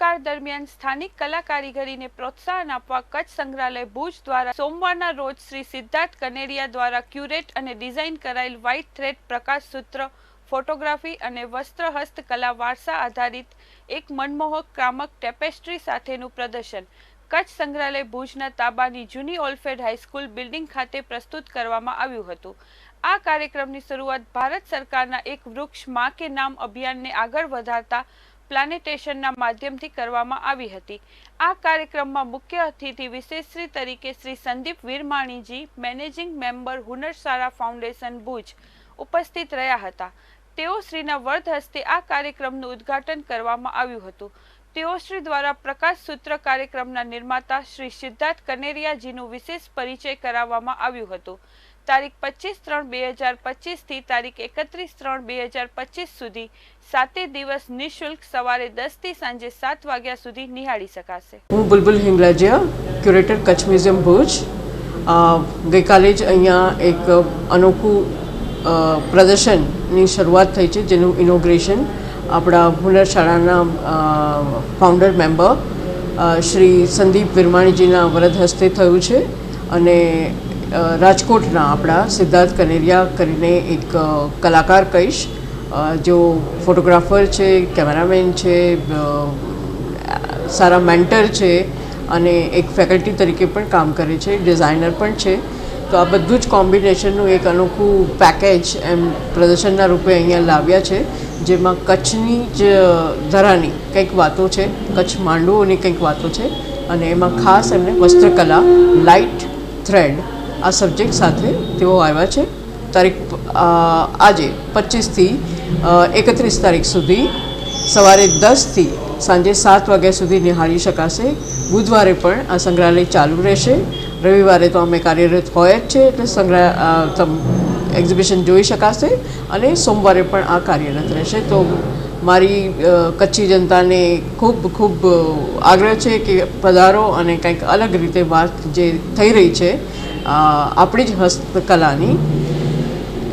કાળ દરમિયાન સ્થાનિક કલા કારીગરીને પ્રોત્સાહન આપવા કચ્છ સંગ્રહાલય ભુજ દ્વારા સોમવારના રોજ શ્રી સિદ્ધાર્થ કનેરિયા દ્વારા ક્યુરેટ અને ડિઝાઇન કરાયેલ વ્હાઇટ થ્રેડ પ્રકાશ સૂત્ર, ફોટોગ્રાફી અને વસ્ત્ર હસ્તકલા વારસા આધારિત એક મનમોહક ક્રામક ટેપેસ્ટ્રી સાથેનું પ્રદર્શન કચ્છ સંગ્રહાલય ભુજના તાબાની જૂની ઓલ્ફેડ હાઈસ્કૂલ બિલ્ડિંગ ખાતે પ્રસ્તુત કરવામાં આવ્યું હતું. આ કાર્યક્રમની શરૂઆત ભારત સરકારના એક વૃક્ષ મા કે નામ અભિયાનને આગળ વધારતા પ્લાનેટેશનના માધ્યમથી કરવામાં આવી હતી. આ કાર્યક્રમમાં મુખ્ય અતિથિ વિશેષશ્રી તરીકે Shri Sandeep Virmaniji, managing member Hunarshala foundation Bhuj ઉપસ્થિત રહ્યા હતા. તેઓ શ્રીના વર્ધ હસ્તે આ કાર્યક્રમનું ઉદ્ઘાટન કરવામાં આવ્યું હતું. તેઓ શ્રી દ્વારા પ્રકાશ સૂત્ર કાર્યક્રમના નિર્માતા શ્રી સિદ્ધાર્થ કનેરિયાજીનું વિશેષ પરિચય કરાવવામાં આવ્યું હતું. તારીખ પચીસ ત્રણ બે હજાર પચીસથી તારીખ એકત્રીસ ત્રણ બે હજાર પચીસ સુધી સાતે દિવસ નિઃશુલ્ક સવારે દસથી સાંજે સાત વાગ્યા સુધી નિહાળી શકાશે. હું બુલબુલ હિંગલાજીયા ક્યુરેટર કચ્છ મ્યુઝિયમ ભુજ. ગઈકાલે જ અહીંયા એક અનોખું પ્રદર્શનની શરૂઆત થઈ છે, જેનું ઇનોગ્રેશન આપણા હુનર શાળાના ફાઉન્ડર મેમ્બર શ્રી સંદીપ વિરમાણીજીના વરદ હસ્તે થયું છે. અને રાજકોટના આપણા સિદ્ધાર્થ કનેરિયા કરીને એક કલાકાર કહીશ. જો ફોટોગ્રાફર છે, કેમેરામેન છે સારા મેન્ટર છે અને એક ફેકલ્ટી તરીકે પણ કામ કરે છે, ડિઝાઇનર પણ છે. તો આ બધું જ કોમ્બિનેશનનું એક અનોખું પેકેજ એમ પ્રદર્શનના રૂપે અહીંયા લાવ્યા છે, જેમાં કચ્છની જ ધરાની કંઈક વાતો છે, કચ્છ માંડવોની કંઈક વાતો છે અને એમાં ખાસ એમને વસ્ત્રકલા લાઇટ થ્રેડ આ સબ્જેક્ટ સાથે તેઓ આવ્યા છે. તારીખ આજે પચીસથી એકત્રીસ તારીખ સુધી સવારે દસથી સાંજે સાત વાગ્યા સુધી નિહાળી શકાશે. બુધવારે પણ આ સંગ્રહાલય ચાલુ રહેશે. રવિવારે તો અમે કાર્યરત હોય જ છે એટલે સંગ્રહ એક્ઝિબિશન જોઈ શકાશે અને સોમવારે પણ આ કાર્યરત રહેશે. તો મારી કચ્છી જનતાને ખૂબ ખૂબ આગ્રહ છે કે પધારો અને કંઈક અલગ રીતે વાત જે થઈ રહી છે આપણી જ હસ્તકલાની,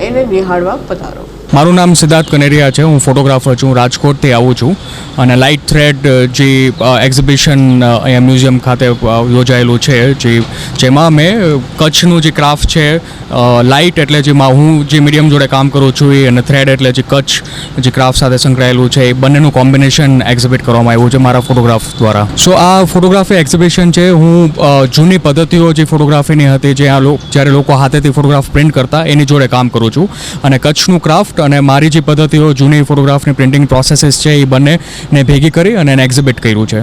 એને નિહાળવા પધારો. મારું નામ સિદ્ધાર્થ કનેરિયા છે. હું ફોટોગ્રાફર છું, રાજકોટથી આવું છું. અને લાઇટ થ્રેડ જે એક્ઝિબિશન અહીંયા મ્યુઝિયમ ખાતે યોજાયેલું છે, જે, જેમાં મેં કચ્છનું જે ક્રાફ્ટ છે લાઇટ એટલે જેમાં હું જે મીડિયમ જોડે કામ કરું છું એ, અને થ્રેડ એટલે જે કચ્છ જે ક્રાફ્ટ સાથે સંકળાયેલું છે, એ બંનેનું કોમ્બિનેશન એક્ઝિબિટ કરવામાં આવ્યું છે મારા ફોટોગ્રાફ દ્વારા. સો આ ફોટોગ્રાફી એક્ઝિબિશન છે. હું જૂની પદ્ધતિઓ જે ફોટોગ્રાફીની હતી, જે આ જ્યારે લોકો હાથેથી ફોટોગ્રાફ પ્રિન્ટ કરતા, એની જોડે કામ કરું છું. અને કચ્છનું ક્રાફ્ટ અને મારી જે પદ્ધતિઓ જૂની ફોટોગ્રાફની પ્રિન્ટિંગ પ્રોસેસીસ છે એ બંનેને ભેગી કરી અને એને એક્ઝિબિટ કર્યું છે.